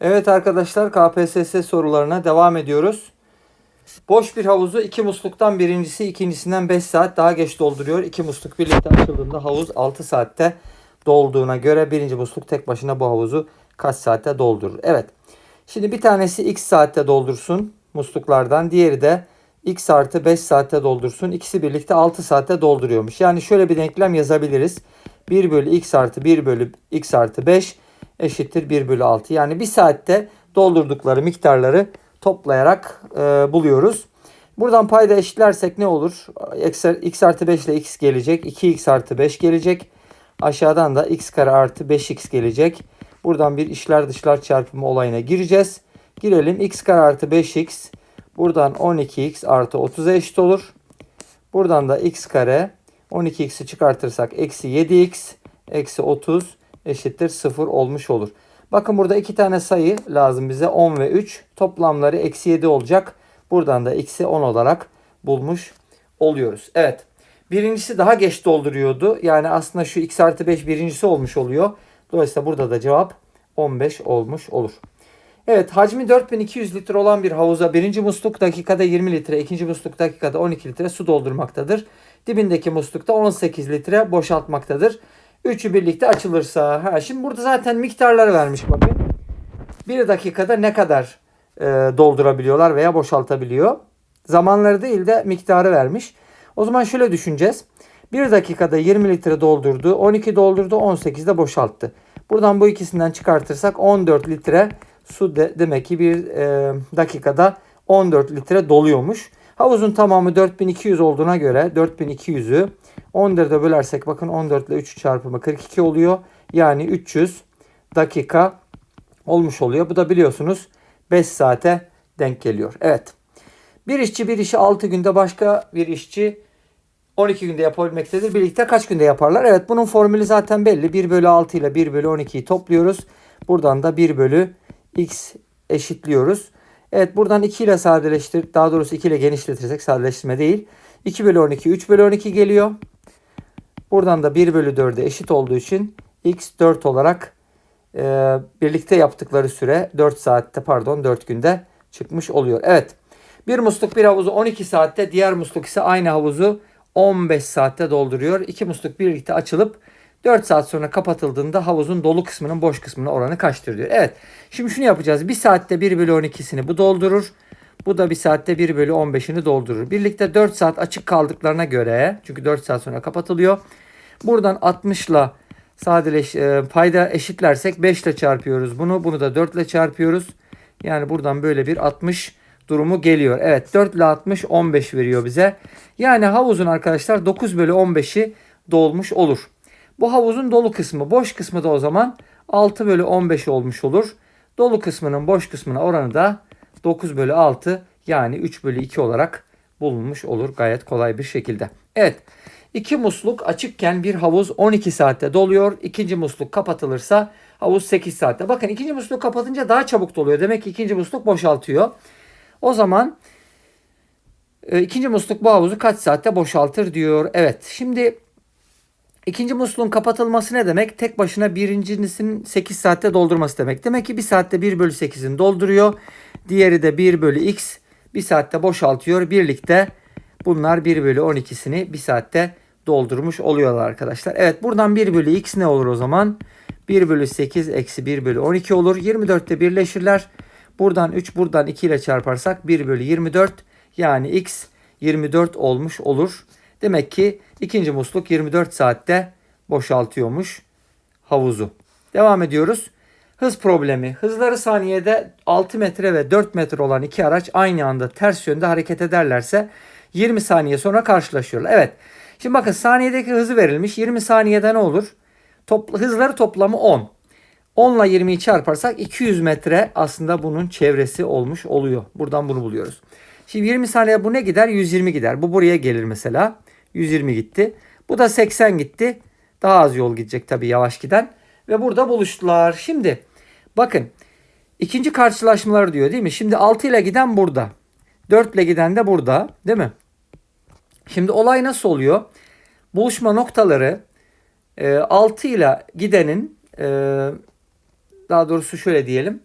Evet arkadaşlar KPSS sorularına devam ediyoruz. Boş bir havuzu iki musluktan birincisi ikincisinden 5 saat daha geç dolduruyor. İki musluk birlikte açıldığında havuz 6 saatte dolduğuna göre birinci musluk tek başına bu havuzu kaç saatte doldurur? Evet. Şimdi bir tanesi x saatte doldursun musluklardan. Diğeri de x artı 5 saatte doldursun. İkisi birlikte 6 saatte dolduruyormuş. Yani şöyle bir denklem yazabiliriz. 1 bölü x artı 1 bölü x artı 5 eşittir 1 bölü 6. Yani bir saatte doldurdukları miktarları toplayarak e, buluyoruz. Buradan payda eşitlersek ne olur? X, x artı 5 ile x gelecek. 2x artı 5 gelecek. Aşağıdan da x kare artı 5x gelecek. Buradan bir işler dışlar çarpımı olayına gireceğiz. Girelim. x kare artı 5x. Buradan 12x artı 30'a eşit olur. Buradan da x kare 12x'i çıkartırsak eksi 7x eksi 30 eşittir 0 olmuş olur. Bakın burada iki tane sayı lazım bize 10 ve 3. Toplamları eksi 7 olacak. Buradan da eksi 10 olarak bulmuş oluyoruz. Evet. Birincisi daha geç dolduruyordu. Yani aslında şu x artı 5 birincisi olmuş oluyor. Dolayısıyla burada da cevap 15 olmuş olur. Evet hacmi 4200 litre olan bir havuza birinci musluk dakikada 20 litre, ikinci musluk dakikada 12 litre su doldurmaktadır. Dibindeki muslukta 18 litre boşaltmaktadır. Üçü birlikte açılırsa. Ha, şimdi burada zaten miktarları vermiş bakın. Bir dakikada ne kadar e, doldurabiliyorlar veya boşaltabiliyor. Zamanları değil de miktarı vermiş. O zaman şöyle düşüneceğiz. Bir dakikada 20 litre doldurdu, 12 doldurdu, 18 de boşalttı. Buradan bu ikisinden çıkartırsak 14 litre su de, demek ki bir e, dakikada 14 litre doluyormuş. Havuzun tamamı 4200 olduğuna göre 4200'ü 14'e bölersek bakın 14 ile 3 çarpımı 42 oluyor. Yani 300 dakika olmuş oluyor. Bu da biliyorsunuz 5 saate denk geliyor. Evet. Bir işçi bir işi 6 günde başka bir işçi 12 günde yapabilmektedir. Birlikte kaç günde yaparlar? Evet bunun formülü zaten belli. 1 bölü 6 ile 1 bölü 12'yi topluyoruz. Buradan da 1 bölü x eşitliyoruz. Evet buradan 2 ile sadeleştir. Daha doğrusu 2 ile genişletirsek sadeleştirme değil. 2 bölü 12 3 bölü 12 geliyor. Buradan da 1 bölü 4'e eşit olduğu için x 4 olarak e, birlikte yaptıkları süre 4 saatte pardon 4 günde çıkmış oluyor. Evet bir musluk bir havuzu 12 saatte diğer musluk ise aynı havuzu 15 saatte dolduruyor. İki musluk birlikte açılıp 4 saat sonra kapatıldığında havuzun dolu kısmının boş kısmına oranı kaçtır diyor. Evet şimdi şunu yapacağız. 1 saatte 1 bölü 12'sini bu doldurur. Bu da 1 saatte 1 bölü 15'ini doldurur. Birlikte 4 saat açık kaldıklarına göre çünkü 4 saat sonra kapatılıyor. Buradan 60 ile sadeleş e, payda eşitlersek 5 ile çarpıyoruz bunu. Bunu da 4 ile çarpıyoruz. Yani buradan böyle bir 60 durumu geliyor. Evet 4 ile 60 15 veriyor bize. Yani havuzun arkadaşlar 9 bölü 15'i dolmuş olur. Bu havuzun dolu kısmı. Boş kısmı da o zaman 6 bölü 15 olmuş olur. Dolu kısmının boş kısmına oranı da 9 bölü 6 yani 3 bölü 2 olarak bulunmuş olur gayet kolay bir şekilde. Evet iki musluk açıkken bir havuz 12 saatte doluyor. İkinci musluk kapatılırsa havuz 8 saatte. Bakın ikinci musluk kapatınca daha çabuk doluyor. Demek ki ikinci musluk boşaltıyor. O zaman e, ikinci musluk bu havuzu kaç saatte boşaltır diyor. Evet şimdi ikinci musluğun kapatılması ne demek? Tek başına birincisinin 8 saatte doldurması demek. Demek ki bir saatte 1 bölü 8'ini dolduruyor. Diğeri de 1 bölü x bir saatte boşaltıyor. Birlikte bunlar 1 bölü 12'sini bir saatte doldurmuş oluyorlar arkadaşlar. Evet buradan 1 bölü x ne olur o zaman? 1 bölü 8 eksi 1 bölü 12 olur. 24'te birleşirler. Buradan 3 buradan 2 ile çarparsak 1 bölü 24 yani x 24 olmuş olur. Demek ki ikinci musluk 24 saatte boşaltıyormuş havuzu. Devam ediyoruz. Hız problemi. Hızları saniyede 6 metre ve 4 metre olan iki araç aynı anda ters yönde hareket ederlerse 20 saniye sonra karşılaşıyorlar. Evet. Şimdi bakın saniyedeki hızı verilmiş. 20 saniyede ne olur? Topla, hızları toplamı 10. 10 ile 20'yi çarparsak 200 metre aslında bunun çevresi olmuş oluyor. Buradan bunu buluyoruz. Şimdi 20 saniye bu ne gider? 120 gider. Bu buraya gelir mesela. 120 gitti. Bu da 80 gitti. Daha az yol gidecek tabii yavaş giden. Ve burada buluştular. Şimdi bakın ikinci karşılaşmalar diyor değil mi? Şimdi 6 ile giden burada. 4 ile giden de burada değil mi? Şimdi olay nasıl oluyor? Buluşma noktaları 6 ile gidenin e, daha doğrusu şöyle diyelim.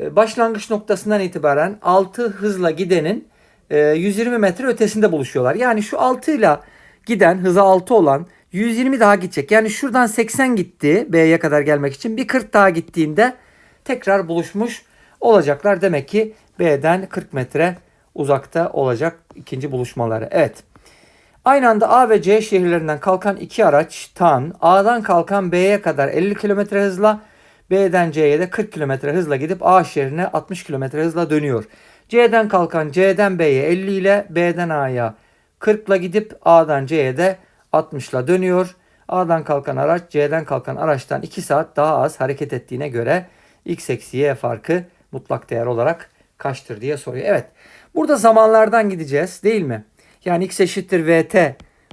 e, başlangıç noktasından itibaren 6 hızla gidenin e, 120 metre ötesinde buluşuyorlar. Yani şu 6 ile giden hızı 6 olan 120 daha gidecek. Yani şuradan 80 gitti B'ye kadar gelmek için. Bir 40 daha gittiğinde tekrar buluşmuş olacaklar. Demek ki B'den 40 metre uzakta olacak ikinci buluşmaları. Evet. Aynı anda A ve C şehirlerinden kalkan iki araçtan A'dan kalkan B'ye kadar 50 km hızla B'den C'ye de 40 km hızla gidip A şehrine 60 km hızla dönüyor. C'den kalkan C'den B'ye 50 ile B'den A'ya 40 ile gidip A'dan C'ye de 60 ile dönüyor. A'dan kalkan araç C'den kalkan araçtan 2 saat daha az hareket ettiğine göre X eksi Y farkı mutlak değer olarak kaçtır diye soruyor. Evet burada zamanlardan gideceğiz değil mi? Yani X eşittir VT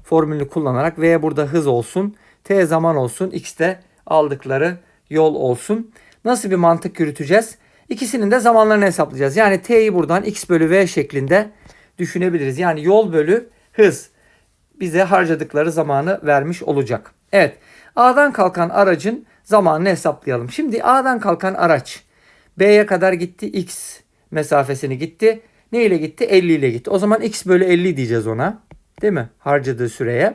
formülünü kullanarak V burada hız olsun. T zaman olsun. X de aldıkları yol olsun. Nasıl bir mantık yürüteceğiz? İkisinin de zamanlarını hesaplayacağız. Yani T'yi buradan X bölü V şeklinde düşünebiliriz. Yani yol bölü hız bize harcadıkları zamanı vermiş olacak. Evet. A'dan kalkan aracın zamanını hesaplayalım. Şimdi A'dan kalkan araç B'ye kadar gitti. X mesafesini gitti. Ne ile gitti? 50 ile gitti. O zaman X bölü 50 diyeceğiz ona. Değil mi? Harcadığı süreye.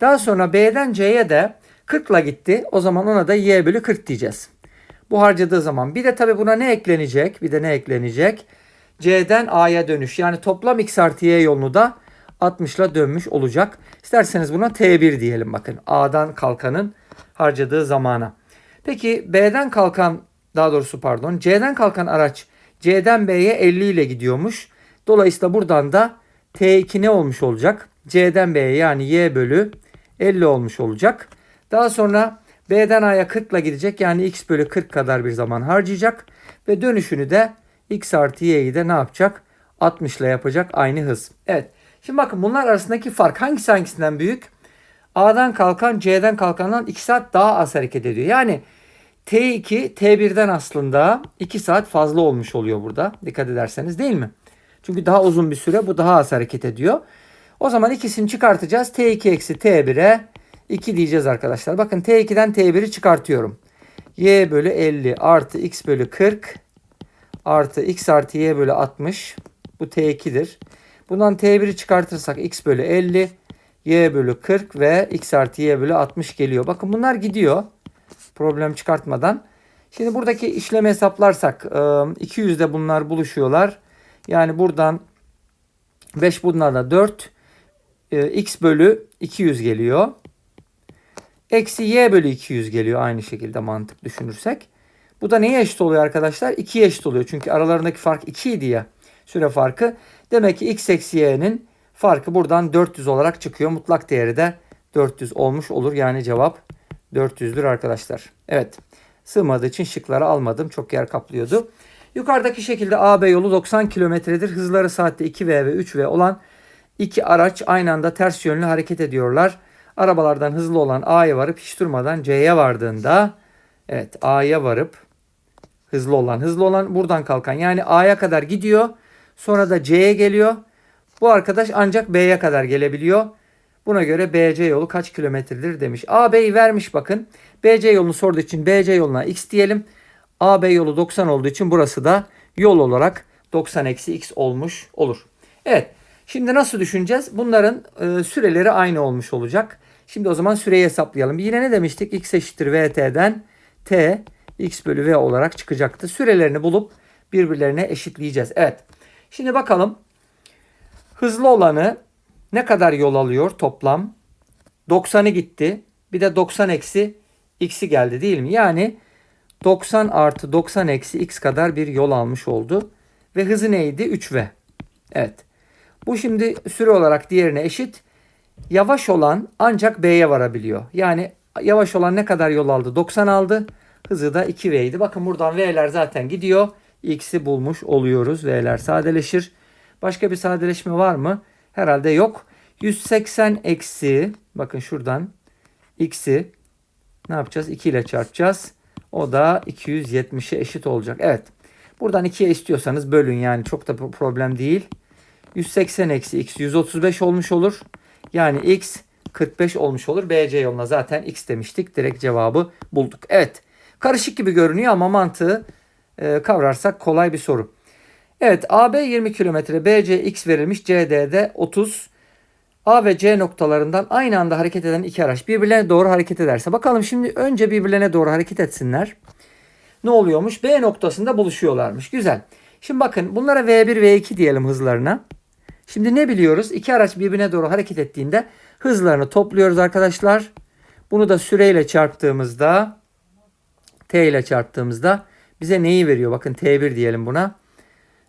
Daha sonra B'den C'ye de 40 ile gitti. O zaman ona da Y bölü 40 diyeceğiz. Bu harcadığı zaman. Bir de tabi buna ne eklenecek? Bir de ne eklenecek? C'den A'ya dönüş. Yani toplam X artı Y yolunu da 60 ile dönmüş olacak. İsterseniz buna T1 diyelim bakın. A'dan kalkanın harcadığı zamana. Peki B'den kalkan daha doğrusu pardon C'den kalkan araç C'den B'ye 50 ile gidiyormuş. Dolayısıyla buradan da T2 ne olmuş olacak? C'den B'ye yani Y bölü 50 olmuş olacak. Daha sonra B'den A'ya 40 ile gidecek. Yani X bölü 40 kadar bir zaman harcayacak. Ve dönüşünü de X artı Y'yi de ne yapacak? 60 ile yapacak aynı hız. Evet. Şimdi bakın bunlar arasındaki fark hangisi hangisinden büyük? A'dan kalkan C'den kalkandan 2 saat daha az hareket ediyor. Yani T2 T1'den aslında 2 saat fazla olmuş oluyor burada. Dikkat ederseniz değil mi? Çünkü daha uzun bir süre bu daha az hareket ediyor. O zaman ikisini çıkartacağız. T2 eksi T1'e 2 diyeceğiz arkadaşlar. Bakın T2'den T1'i çıkartıyorum. Y bölü 50 artı X bölü 40 artı X artı Y bölü 60. Bu T2'dir. Bundan T1'i çıkartırsak X bölü 50 Y bölü 40 ve X artı Y bölü 60 geliyor. Bakın bunlar gidiyor. Problem çıkartmadan. Şimdi buradaki işlemi hesaplarsak 200'de bunlar buluşuyorlar. Yani buradan 5 bunlarla 4 x bölü 200 geliyor. Eksi y bölü 200 geliyor aynı şekilde mantık düşünürsek. Bu da neye eşit oluyor arkadaşlar? 2'ye eşit oluyor. Çünkü aralarındaki fark 2 idi ya. Süre farkı. Demek ki x eksi y'nin farkı buradan 400 olarak çıkıyor. Mutlak değeri de 400 olmuş olur. Yani cevap 400'dür arkadaşlar. Evet. Sığmadığı için şıkları almadım. Çok yer kaplıyordu. Yukarıdaki şekilde AB yolu 90 kilometredir. Hızları saatte 2V ve 3V olan iki araç aynı anda ters yönlü hareket ediyorlar. Arabalardan hızlı olan A'ya varıp hiç durmadan C'ye vardığında evet A'ya varıp hızlı olan hızlı olan buradan kalkan yani A'ya kadar gidiyor. Sonra da C'ye geliyor. Bu arkadaş ancak B'ye kadar gelebiliyor. Buna göre BC yolu kaç kilometredir demiş. AB'yi vermiş bakın. BC yolunu sorduğu için BC yoluna x diyelim. AB yolu 90 olduğu için burası da yol olarak 90 eksi x olmuş olur. Evet. Şimdi nasıl düşüneceğiz? Bunların e, süreleri aynı olmuş olacak. Şimdi o zaman süreyi hesaplayalım. Yine ne demiştik? x eşittir vt'den t x bölü v olarak çıkacaktı. Sürelerini bulup birbirlerine eşitleyeceğiz. Evet. Şimdi bakalım. Hızlı olanı ne kadar yol alıyor toplam? 90'ı gitti. Bir de 90 eksi x'i geldi değil mi? Yani 90 artı 90 eksi x kadar bir yol almış oldu. Ve hızı neydi? 3v. Evet. Bu şimdi süre olarak diğerine eşit. Yavaş olan ancak B'ye varabiliyor. Yani yavaş olan ne kadar yol aldı? 90 aldı. Hızı da 2V'ydi. Bakın buradan V'ler zaten gidiyor. X'i bulmuş oluyoruz. V'ler sadeleşir. Başka bir sadeleşme var mı? Herhalde yok. 180 eksi bakın şuradan X'i ne yapacağız? 2 ile çarpacağız. O da 270'e eşit olacak. Evet. Buradan 2'ye istiyorsanız bölün yani çok da problem değil. 180 eksi x 135 olmuş olur. Yani x 45 olmuş olur. BC yoluna zaten x demiştik. Direkt cevabı bulduk. Evet. Karışık gibi görünüyor ama mantığı e, kavrarsak kolay bir soru. Evet AB 20 km, BC x verilmiş, CD'de 30. A ve C noktalarından aynı anda hareket eden iki araç birbirlerine doğru hareket ederse. Bakalım şimdi önce birbirlerine doğru hareket etsinler. Ne oluyormuş? B noktasında buluşuyorlarmış. Güzel. Şimdi bakın bunlara V1 V2 diyelim hızlarına. Şimdi ne biliyoruz? İki araç birbirine doğru hareket ettiğinde hızlarını topluyoruz arkadaşlar. Bunu da süreyle çarptığımızda T ile çarptığımızda bize neyi veriyor? Bakın T1 diyelim buna.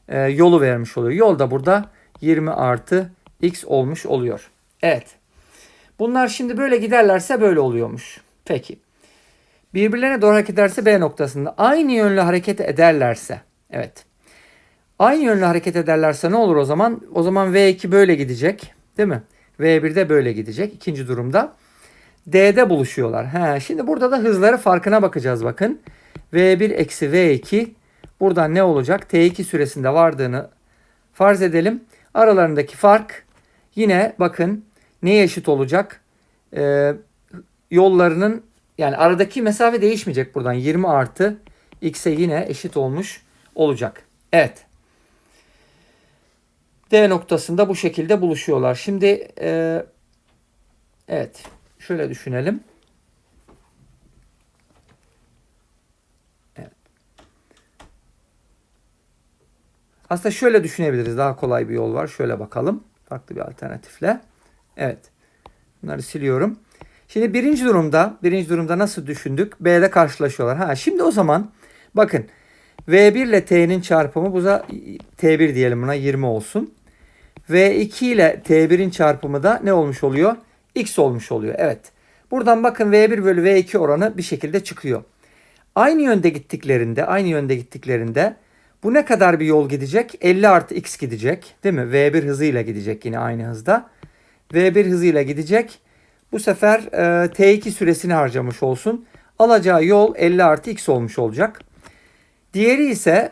Ee, yolu vermiş oluyor. Yol da burada 20 artı X olmuş oluyor. Evet. Bunlar şimdi böyle giderlerse böyle oluyormuş. Peki. Birbirlerine doğru hareket ederse B noktasında aynı yönlü hareket ederlerse. Evet. Aynı yönlü hareket ederlerse ne olur o zaman? O zaman V2 böyle gidecek. Değil mi? V1 de böyle gidecek. İkinci durumda. D'de buluşuyorlar. He, şimdi burada da hızları farkına bakacağız bakın. V1 eksi V2 buradan ne olacak? T2 süresinde vardığını farz edelim. Aralarındaki fark yine bakın neye eşit olacak? Ee, yollarının yani aradaki mesafe değişmeyecek buradan. 20 artı x'e yine eşit olmuş olacak. Evet. D noktasında bu şekilde buluşuyorlar. Şimdi e, evet şöyle düşünelim. Evet. Aslında şöyle düşünebiliriz. Daha kolay bir yol var. Şöyle bakalım. Farklı bir alternatifle. Evet. Bunları siliyorum. Şimdi birinci durumda, birinci durumda nasıl düşündük? B'de karşılaşıyorlar. Ha, şimdi o zaman bakın V1 ile T'nin çarpımı buza T1 diyelim buna 20 olsun. V2 ile T1'in çarpımı da ne olmuş oluyor? X olmuş oluyor. Evet. Buradan bakın V1 bölü V2 oranı bir şekilde çıkıyor. Aynı yönde gittiklerinde, aynı yönde gittiklerinde bu ne kadar bir yol gidecek? 50 artı X gidecek. Değil mi? V1 hızıyla gidecek yine aynı hızda. V1 hızıyla gidecek. Bu sefer e, T2 süresini harcamış olsun. Alacağı yol 50 artı X olmuş olacak. Diğeri ise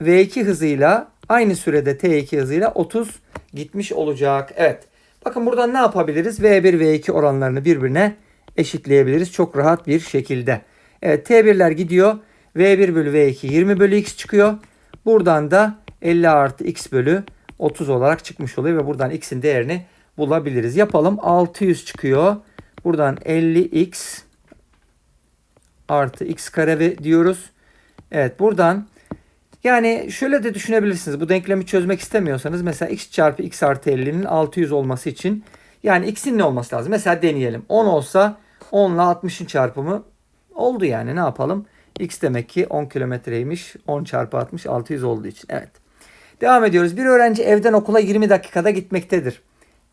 V2 hızıyla aynı sürede T2 hızıyla 30 gitmiş olacak. Evet. Bakın buradan ne yapabiliriz? V1 V2 oranlarını birbirine eşitleyebiliriz. Çok rahat bir şekilde. Evet T1'ler gidiyor. V1 bölü V2 20 bölü X çıkıyor. Buradan da 50 artı X bölü 30 olarak çıkmış oluyor ve buradan X'in değerini bulabiliriz. Yapalım. 600 çıkıyor. Buradan 50X artı X kare diyoruz. Evet buradan yani şöyle de düşünebilirsiniz. Bu denklemi çözmek istemiyorsanız mesela x çarpı x artı 50'nin 600 olması için yani x'in ne olması lazım? Mesela deneyelim. 10 olsa 10 ile 60'ın çarpımı oldu yani ne yapalım? x demek ki 10 kilometreymiş. 10 çarpı 60 600 olduğu için. Evet. Devam ediyoruz. Bir öğrenci evden okula 20 dakikada gitmektedir.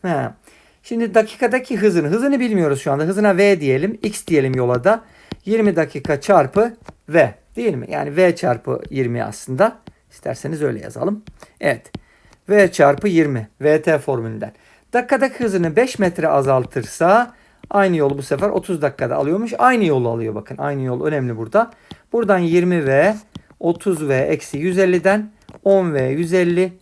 Ha. Şimdi dakikadaki hızını, hızını bilmiyoruz şu anda. Hızına v diyelim, x diyelim yola da. 20 dakika çarpı v. Değil mi? Yani V çarpı 20 aslında. İsterseniz öyle yazalım. Evet. V çarpı 20. VT formülünden. Dakikadaki hızını 5 metre azaltırsa aynı yolu bu sefer 30 dakikada alıyormuş. Aynı yolu alıyor bakın. Aynı yol önemli burada. Buradan 20V 30V eksi 150'den 10V 150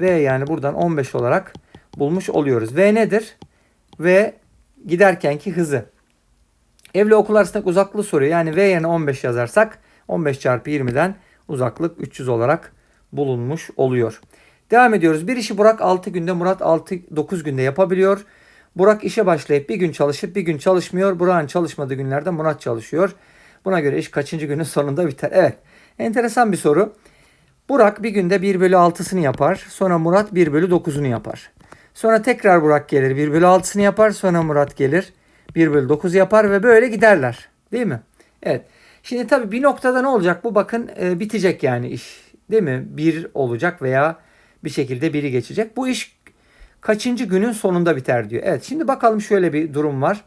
V yani buradan 15 olarak bulmuş oluyoruz. V nedir? V giderkenki hızı. Evle okul arasındaki uzaklığı soruyor. Yani V yerine 15 yazarsak 15 çarpı 20'den uzaklık 300 olarak bulunmuş oluyor. Devam ediyoruz. Bir işi Burak 6 günde, Murat 6 9 günde yapabiliyor. Burak işe başlayıp bir gün çalışıp bir gün çalışmıyor. Burak'ın çalışmadığı günlerde Murat çalışıyor. Buna göre iş kaçıncı günün sonunda biter? Evet. Enteresan bir soru. Burak bir günde 1 bölü 6'sını yapar. Sonra Murat 1 bölü 9'unu yapar. Sonra tekrar Burak gelir 1 bölü 6'sını yapar. Sonra Murat gelir 1 bölü 9 yapar ve böyle giderler. Değil mi? Evet. Şimdi tabii bir noktada ne olacak bu? Bakın e, bitecek yani iş. Değil mi? Bir olacak veya bir şekilde biri geçecek. Bu iş kaçıncı günün sonunda biter diyor. Evet şimdi bakalım şöyle bir durum var.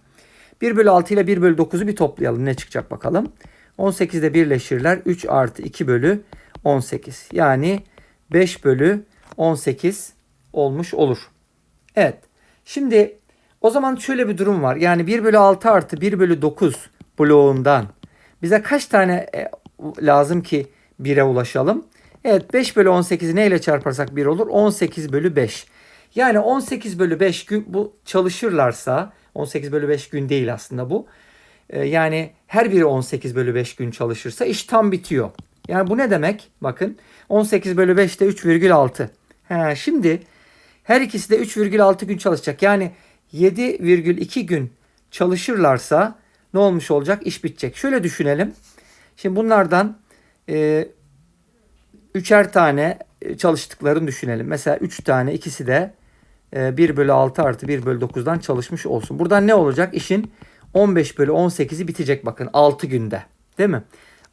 1 bölü 6 ile 1 bölü 9'u bir toplayalım. Ne çıkacak bakalım. 18'de birleşirler. 3 artı 2 bölü 18. Yani 5 bölü 18 olmuş olur. Evet. Şimdi o zaman şöyle bir durum var. Yani 1 bölü 6 artı 1 bölü 9 bloğundan bize kaç tane e, lazım ki 1'e ulaşalım? Evet 5 bölü 18'i neyle çarparsak 1 olur? 18 bölü 5. Yani 18 bölü 5 gün bu çalışırlarsa 18 bölü 5 gün değil aslında bu. E, yani her biri 18 bölü 5 gün çalışırsa iş tam bitiyor. Yani bu ne demek? Bakın 18 bölü 5 de 3,6. He, şimdi her ikisi de 3,6 gün çalışacak. Yani 7,2 gün çalışırlarsa ne olmuş olacak? İş bitecek. Şöyle düşünelim. Şimdi bunlardan e, üçer tane e, çalıştıklarını düşünelim. Mesela 3 tane ikisi de e, 1 bölü 6 artı 1 bölü 9'dan çalışmış olsun. Buradan ne olacak? İşin 15 bölü 18'i bitecek bakın 6 günde. Değil mi?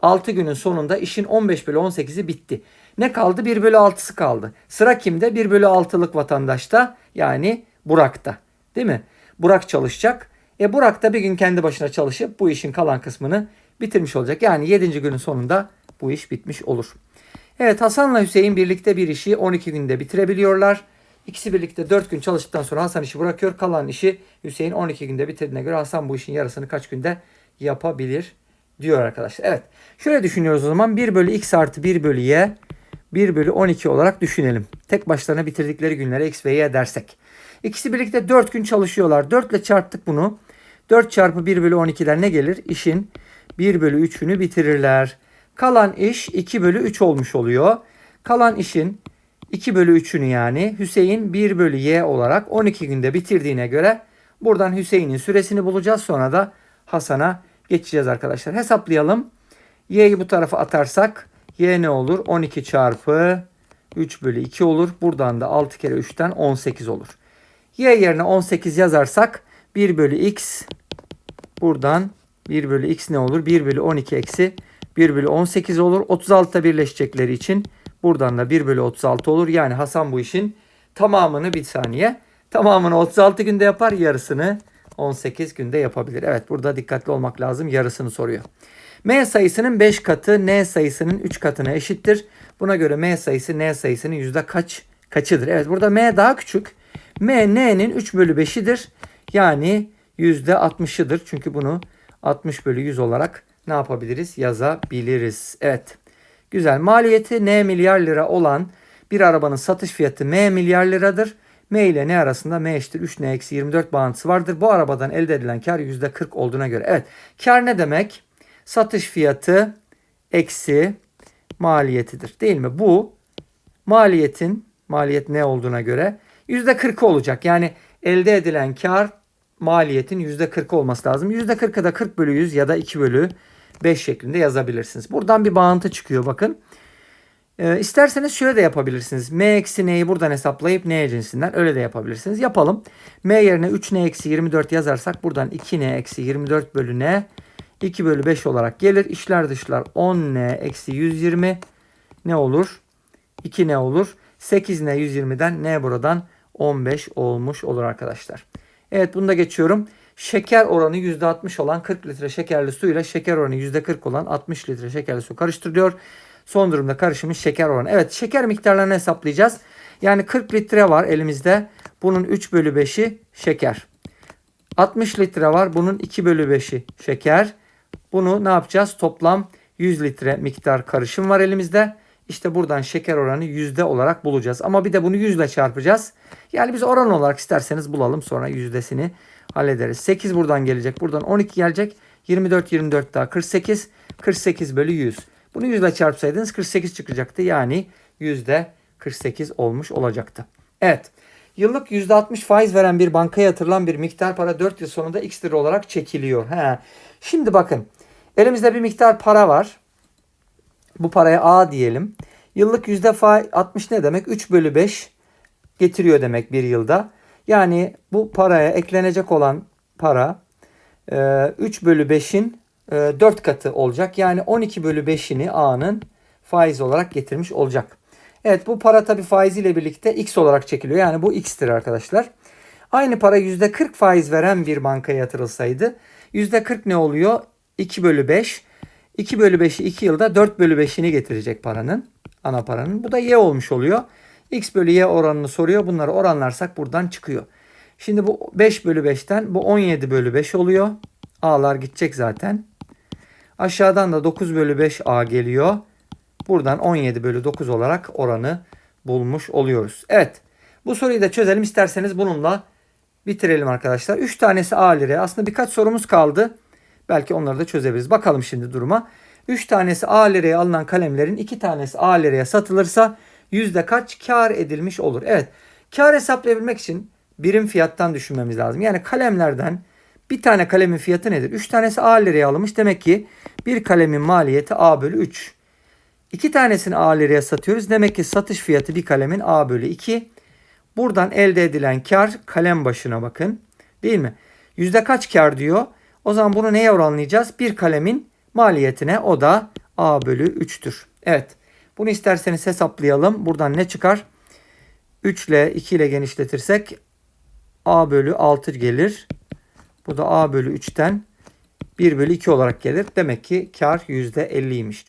6 günün sonunda işin 15 bölü 18'i bitti. Ne kaldı? 1 bölü 6'sı kaldı. Sıra kimde? 1 bölü 6'lık vatandaşta yani Burak'ta. Değil mi? Burak çalışacak. E Burak da bir gün kendi başına çalışıp bu işin kalan kısmını bitirmiş olacak. Yani 7. günün sonunda bu iş bitmiş olur. Evet Hasan'la Hüseyin birlikte bir işi 12 günde bitirebiliyorlar. İkisi birlikte 4 gün çalıştıktan sonra Hasan işi bırakıyor. Kalan işi Hüseyin 12 günde bitirdiğine göre Hasan bu işin yarısını kaç günde yapabilir diyor arkadaşlar. Evet şöyle düşünüyoruz o zaman 1 bölü x artı 1 bölü y 1 bölü 12 olarak düşünelim. Tek başlarına bitirdikleri günlere x ve y dersek. İkisi birlikte 4 gün çalışıyorlar. 4 ile çarptık bunu. 4 çarpı 1 bölü 12'den ne gelir? İşin 1 bölü 3'ünü bitirirler. Kalan iş 2 bölü 3 olmuş oluyor. Kalan işin 2 bölü 3'ünü yani Hüseyin 1 bölü y olarak 12 günde bitirdiğine göre buradan Hüseyin'in süresini bulacağız. Sonra da Hasan'a geçeceğiz arkadaşlar. Hesaplayalım. Y'yi bu tarafa atarsak y ne olur? 12 çarpı 3 bölü 2 olur. Buradan da 6 kere 3'ten 18 olur. Y yerine 18 yazarsak 1 bölü x buradan 1 bölü x ne olur? 1 bölü 12 eksi 1 bölü 18 olur. 36'da birleşecekleri için buradan da 1 bölü 36 olur. Yani Hasan bu işin tamamını bir saniye. Tamamını 36 günde yapar. Yarısını 18 günde yapabilir. Evet burada dikkatli olmak lazım. Yarısını soruyor. M sayısının 5 katı N sayısının 3 katına eşittir. Buna göre M sayısı N sayısının yüzde kaç kaçıdır? Evet burada M daha küçük. M N'nin 3 bölü 5'idir. Yani yüzde 60'ıdır. Çünkü bunu 60 bölü 100 olarak ne yapabiliriz? Yazabiliriz. Evet. Güzel. Maliyeti N milyar lira olan bir arabanın satış fiyatı M milyar liradır. M ile N arasında M eşittir 3N eksi 24 bağıntısı vardır. Bu arabadan elde edilen kar %40 olduğuna göre. Evet. Kar ne demek? Satış fiyatı eksi maliyetidir. Değil mi? Bu maliyetin maliyet ne olduğuna göre %40 olacak. Yani elde edilen kar maliyetin %40 olması lazım. %40'ı da 40 bölü 100 ya da 2 bölü 5 şeklinde yazabilirsiniz. Buradan bir bağıntı çıkıyor bakın. Ee, isterseniz şöyle de yapabilirsiniz. M eksi n'yi buradan hesaplayıp n cinsinden öyle de yapabilirsiniz. Yapalım. M yerine 3n eksi 24 yazarsak buradan 2n eksi 24 bölü n 2 bölü 5 olarak gelir. İşler dışlar 10n eksi 120 ne olur? 2 ne olur? 8n 120'den n buradan 15 olmuş olur arkadaşlar. Evet bunu da geçiyorum. Şeker oranı %60 olan 40 litre şekerli su ile şeker oranı %40 olan 60 litre şekerli su karıştırılıyor. Son durumda karışımın şeker oranı. Evet şeker miktarlarını hesaplayacağız. Yani 40 litre var elimizde. Bunun 3 bölü 5'i şeker. 60 litre var. Bunun 2 bölü 5'i şeker. Bunu ne yapacağız? Toplam 100 litre miktar karışım var elimizde. İşte buradan şeker oranı yüzde olarak bulacağız. Ama bir de bunu yüzle çarpacağız. Yani biz oran olarak isterseniz bulalım sonra yüzdesini hallederiz. 8 buradan gelecek. Buradan 12 gelecek. 24 24 daha 48. 48 bölü 100. Bunu yüzle çarpsaydınız 48 çıkacaktı. Yani yüzde 48 olmuş olacaktı. Evet. Yıllık %60 faiz veren bir bankaya yatırılan bir miktar para 4 yıl sonunda x lira olarak çekiliyor. He. Şimdi bakın. Elimizde bir miktar para var. Bu paraya A diyelim. Yıllık yüzde faiz 60 ne demek? 3 bölü 5 getiriyor demek bir yılda. Yani bu paraya eklenecek olan para 3 bölü 5'in 4 katı olacak. Yani 12 bölü 5'ini A'nın faiz olarak getirmiş olacak. Evet bu para tabi faiziyle birlikte X olarak çekiliyor. Yani bu X'tir arkadaşlar. Aynı para %40 faiz veren bir bankaya yatırılsaydı %40 ne oluyor? 2 bölü 5. 2 bölü 5'i 2 yılda 4 bölü 5'ini getirecek paranın. Ana paranın. Bu da Y olmuş oluyor. X bölü Y oranını soruyor. Bunları oranlarsak buradan çıkıyor. Şimdi bu 5 bölü 5'ten bu 17 bölü 5 oluyor. A'lar gidecek zaten. Aşağıdan da 9 bölü 5 A geliyor. Buradan 17 bölü 9 olarak oranı bulmuş oluyoruz. Evet. Bu soruyu da çözelim. İsterseniz bununla bitirelim arkadaşlar. 3 tanesi A lira. Aslında birkaç sorumuz kaldı. Belki onları da çözebiliriz. Bakalım şimdi duruma. 3 tanesi A liraya alınan kalemlerin 2 tanesi A liraya satılırsa yüzde kaç kar edilmiş olur? Evet. Kar hesaplayabilmek için birim fiyattan düşünmemiz lazım. Yani kalemlerden bir tane kalemin fiyatı nedir? 3 tanesi A liraya alınmış. Demek ki bir kalemin maliyeti A bölü 3. İki tanesini A liraya satıyoruz. Demek ki satış fiyatı bir kalemin A bölü 2. Buradan elde edilen kar kalem başına bakın. Değil mi? Yüzde kaç kar diyor? O zaman bunu neye oranlayacağız? Bir kalemin maliyetine o da A bölü 3'tür. Evet. Bunu isterseniz hesaplayalım. Buradan ne çıkar? 3 ile 2 ile genişletirsek A bölü 6 gelir. Bu da A bölü 3'ten 1 bölü 2 olarak gelir. Demek ki kar %50'ymiş.